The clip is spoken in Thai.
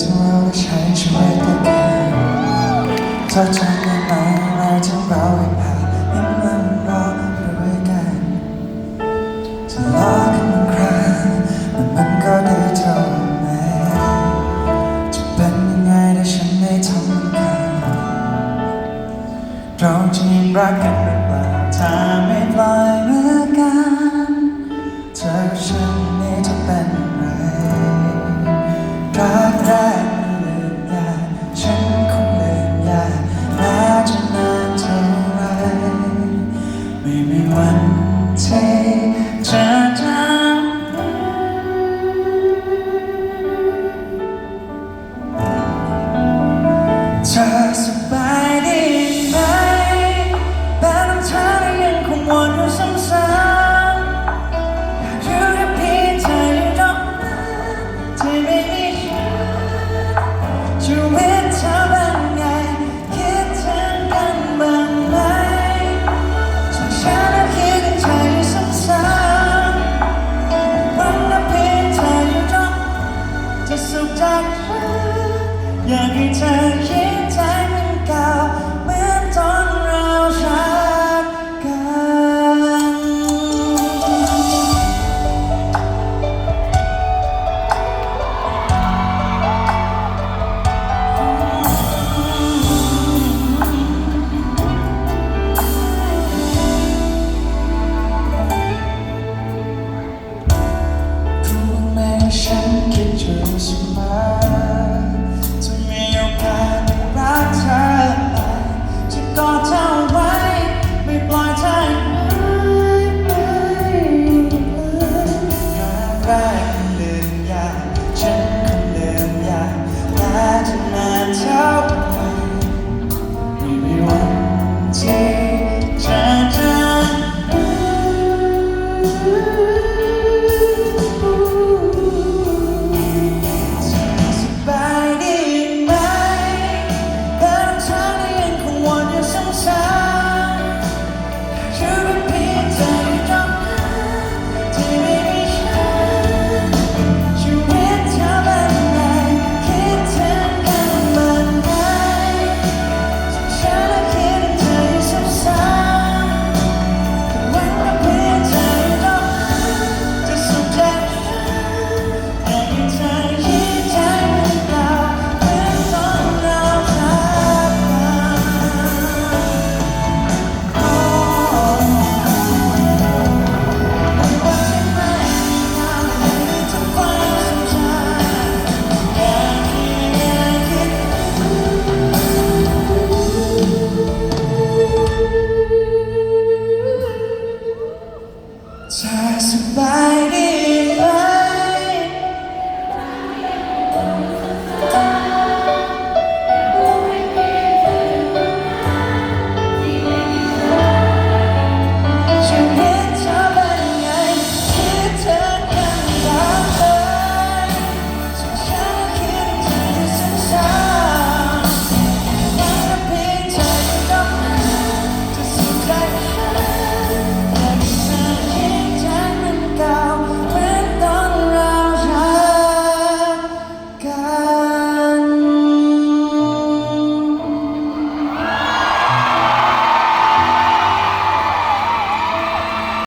ที่เราได้ใช้ชีวิตด้วยกันเธอจำได้ไหมอะไรที่เราได้ผ่านยังมันรอด้วยกันจะลากันอีกครั้งแต่มันก็ไดีเท่าไหร่จะเป็นยังไงถ้าฉันไม่ทำเหมือนกันเราจะยังรักกันหรือเปล่าถ้าไม่ปล่อยมือกันเธอกับฉันนี่จะเป็นอะไรรัก แรกมันลืมยากฉันคงลืมยากแม้จะนานเท่าไรไม่มีวันที่จะจำเธอสบายดีไหมแต่น้ำเธอยังคงวนอยู่ซ้ำๆอยู่ ให้เธอคิดแทนเก่าเหมือนตอนเรารักกัน รู้ไหมฉันคิดถึงเสมอ passo